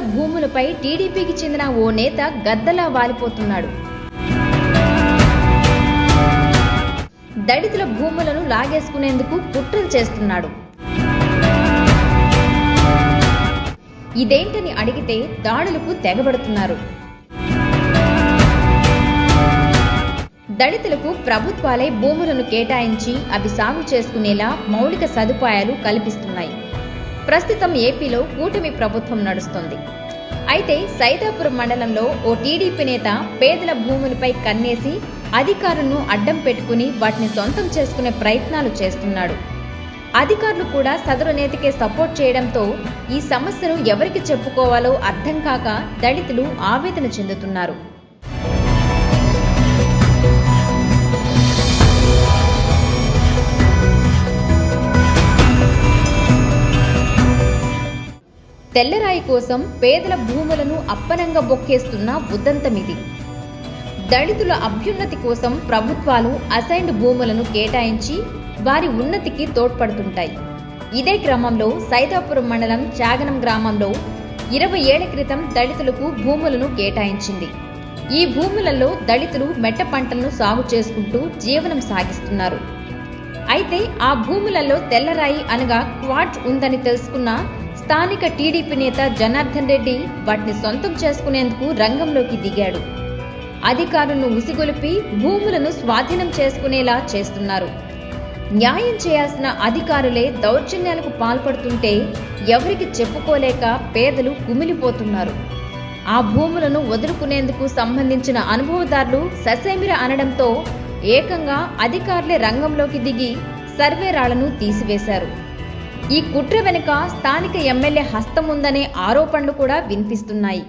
భూములపై టీడీపీకి చెందిన ఓ నేత గద్దలా వాలిపోతున్నాడు. దళితుల భూములను లాగేసుకునేందుకు కుట్రలు చేస్తున్నాడు. ఇదేంటని అడిగితే దాడులకు తెగబడుతున్నారు. దళితులకు ప్రభుత్వాలే భూములను కేటాయించి అవి సాగు చేసుకునేలా మౌలిక సదుపాయాలు కల్పిస్తున్నాయి. ప్రస్తుతం ఏపీలో కూటమి ప్రభుత్వం నడుస్తుంది. అయితే సైదాపురం మండలంలో ఓ టీడీపీ నేత పేదల భూములపై కన్నేసి అధికారులను అడ్డం పెట్టుకుని వాటిని సొంతం చేసుకునే ప్రయత్నాలు చేస్తున్నాడు. అధికారులు కూడా సదరు నేతకే సపోర్ట్ చేయడంతో ఈ సమస్యను ఎవరికి చెప్పుకోవాలో అర్థం కాక దళితులు ఆవేదన చెందుతున్నారు. తెల్లరాయి కోసం పేదల భూములను అప్పనంగా బొక్కేస్తున్న ఉదంతమిది. దళితుల అభ్యున్నతి కోసం ప్రభుత్వాలు అసైన్డ్ భూములను కేటాయించి వారి ఉన్నతికి తోడ్పడుతుంటాయి. ఇదే క్రమంలో సైదాపురం మండలం చాగనం గ్రామంలో ఇరవై ఏళ్ళ క్రితం దళితులకు భూములను కేటాయించింది. ఈ భూములలో దళితులు మెట్ట పంటలను సాగు చేసుకుంటూ జీవనం సాగిస్తున్నారు. అయితే ఆ భూములలో తెల్లరాయి అనగా క్వార్ట్జ్ ఉందని తెలుసుకున్న స్థానిక టీడీపీ నేత జనార్దన్ రెడ్డి వాటిని సొంతం చేసుకునేందుకు రంగంలోకి దిగాడు. అధికారులను ఉసిగొలిపి భూములను స్వాధీనం చేసుకునేలా చేస్తున్నారు. న్యాయం చేయాల్సిన అధికారులే దౌర్జన్యాలకు పాల్పడుతుంటే ఎవరికి చెప్పుకోలేక పేదలు కుమిలిపోతున్నారు. ఆ భూములను వదులుకునేందుకు సంబంధించిన అనుభవదారులు ససేమిర అనడంతో ఏకంగా అధికారులే రంగంలోకి దిగి సర్వేరాళ్ళను తీసివేశారు. ఈ కుట్ర వెనుక స్థానిక ఎమ్మెల్యే హస్తం ఉందనే ఆరోపణలు కూడా వినిపిస్తున్నాయి.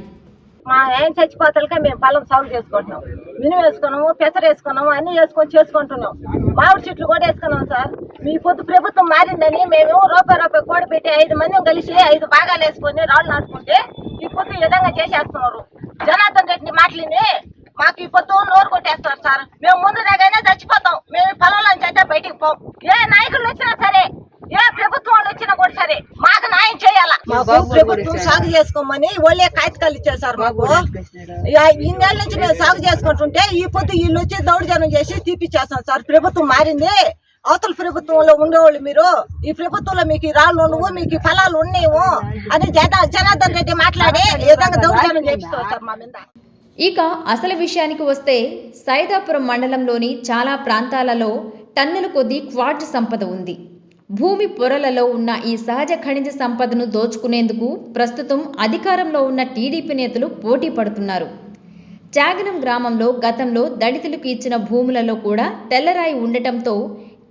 మా ఏం చచ్చిపోతలకే మేము పొలం సాగు చేసుకుంటున్నాం. మినుము వేసుకున్నాము పెసర వేసుకున్నాము అన్ని వేసుకొని చేసుకుంటున్నాం. మామిడి చెట్లు కూడా వేసుకున్నాం సార్. మీ పొద్దు ప్రభుత్వం మారిందని మేము రూపాయి రూపాయి కోడి పెట్టి ఐదు మంది కలిసి ఐదు భాగాలు వేసుకొని రాళ్ళు నాటుకుంటే ఈ పొద్దు విధంగా చేసేస్తున్నారు. జనార్దన్ రెడ్డిని మాటలిని మాకు ఈ పొద్దు నోరు కొట్టేస్తారు సార్. మేము ముందు దగ్గరనే చచ్చిపోతాం. మేము ఈ పొలంలో అయితే బయటికి పోం. ఏ నాయకులు వచ్చినా సరే ఏ ప్రభుత్వం కూడా సరే మాకు న్యాయం చేయాలా? మాకు ప్రభుత్వం సాగు చేసుకోమని వాళ్ళే కాగితాలు ఇచ్చేసారు మాకు. ఇన్నేళ్ళ నుంచి మేము సాగు చేసుకుంటుంటే ఈ పొద్దు వీళ్ళు వచ్చి దౌర్జన్యం చేసి తీపిచ్చేస్తాం సార్. ప్రభుత్వం మారింది. అవతల ప్రభుత్వంలో ఉండేవాళ్ళు మీరు. ఈ ప్రభుత్వంలో మీకు రాళ్ళు ఉండవు మీకు ఫలాలు ఉండేవు అని జన జనార్దన్ రెడ్డి మాట్లాడి విధంగా దౌర్జన్యం చేపిస్తారు సార్ మా మీద? ఇక అసలు విషయానికి వస్తే సైదాపురం మండలంలోని చాలా ప్రాంతాలలో టన్నుల కొద్దీ క్వార్ట్ సంపద ఉంది. భూమి పొరలలో ఉన్న ఈ సహజ ఖనిజ సంపదను దోచుకునేందుకు ప్రస్తుతం అధికారంలో ఉన్న టీడీపీ నేతలు పోటీ పడుతున్నారు. చాగనం గ్రామంలో గతంలో దళితులకు ఇచ్చిన భూములలో కూడా తెల్లరాయి ఉండటంతో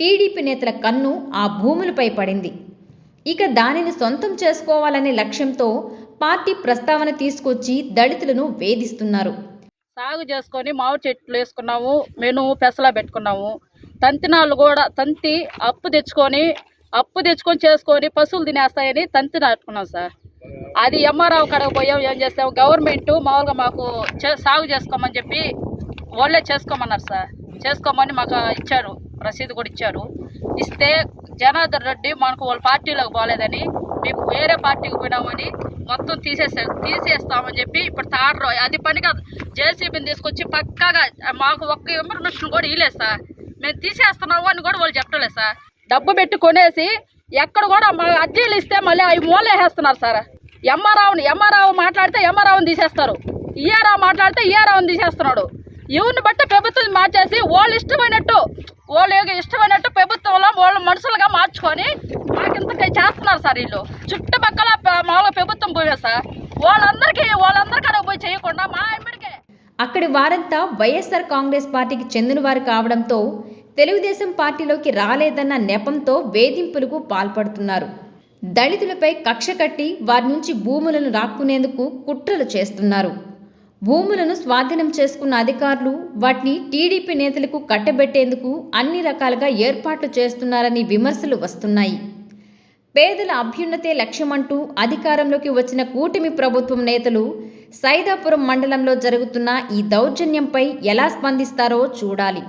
టీడీపీ నేతల కన్ను ఆ భూములపై పడింది. ఇక దానిని సొంతం చేసుకోవాలనే లక్ష్యంతో పార్టీ ప్రస్తావన తీసుకొచ్చి దళితులను వేధిస్తున్నారు. సాగు చేసుకొని మామిడి చెట్లు వేసుకున్నాము మెను పెసలా పెట్టుకున్నాము. తంతినాళ్ళు కూడా తంతి అప్పు తెచ్చుకొని అప్పు తెచ్చుకొని చేసుకొని పశువులు తినేస్తాయని తంతి నాటుకున్నాం సార్. అది ఎంఆర్ఆవు కడకు పోయాం ఏం చేస్తాం? గవర్నమెంట్ మామూలుగా మాకు చే- సాగు చేసుకోమని చెప్పి వాళ్ళే చేసుకోమన్నారు సార్. చేసుకోమని మాకు ఇచ్చారు రసీదు కూడా ఇచ్చారు. ఇస్తే జనార్దన్ రెడ్డి మనకు వాళ్ళ పార్టీలోకి పోలేదని మేము వేరే పార్టీకి పోయినామని మొత్తం తీసేసా తీసేస్తామని చెప్పి ఇప్పుడు తాడరు. అది పని కాదు జేసీబీని తీసుకొచ్చి పక్కాగా మాకు ఒక్క ఇన్ఫర్మేషన్ కూడా ఇవ్వలేదు సార్. మేము తీసేస్తున్నాము అని కూడా వాళ్ళు చెప్పలేదు సార్. డబ్బు పెట్టి కొనేసి ఎక్కడ కూడా మా అర్జీలు ఇస్తే మళ్ళీ అవి మూలేసేస్తున్నారు సార్. ఎంఆర్ఆవుని ఎంఆర్ఆవు మాట్లాడితే ఎంఆర్ఆవుని తీసేస్తారు. ఈఆర్ఆవు మాట్లాడితే ఈఆర్ఆవుని తీసేస్తున్నాడు. ఇవన్నీ బట్టి ప్రభుత్వం మార్చేసి వాళ్ళు ఇష్టమైనట్టు వాళ్ళు ఇష్టమైనట్టు ప్రభుత్వంలో వాళ్ళు మనుషులుగా మార్చుకొని మాకింత చేస్తున్నారు సార్ వీళ్ళు. చుట్టుపక్కల మామూలుగా ప్రభుత్వం పోయా సార్. వాళ్ళందరికీ వాళ్ళందరికీ పోయి చేయకుండా మా ఎమ్మిడికే అక్కడి వారంతా వైఎస్ఆర్ కాంగ్రెస్ పార్టీకి చెందిన వారు కావడంతో తెలుగుదేశం పార్టీలోకి రాలేదన్న నెపంతో వేధింపులకు పాల్పడుతున్నారు. దళితులపై కక్ష కట్టి వారి నుంచి భూములను రాక్కునేందుకు కుట్రలు చేస్తున్నారు. భూములను స్వాధీనం చేసుకున్న అధికారులు వాటిని టీడీపీ నేతలకు కట్టబెట్టేందుకు అన్ని రకాలుగా ఏర్పాట్లు చేస్తున్నారని విమర్శలు వస్తున్నాయి. పేదల అభ్యున్నతే లక్ష్యమంటూ అధికారంలోకి వచ్చిన కూటమి ప్రభుత్వం నేతలు సైదాపురం మండలంలో జరుగుతున్న ఈ దౌర్జన్యంపై ఎలా స్పందిస్తారో చూడాలి.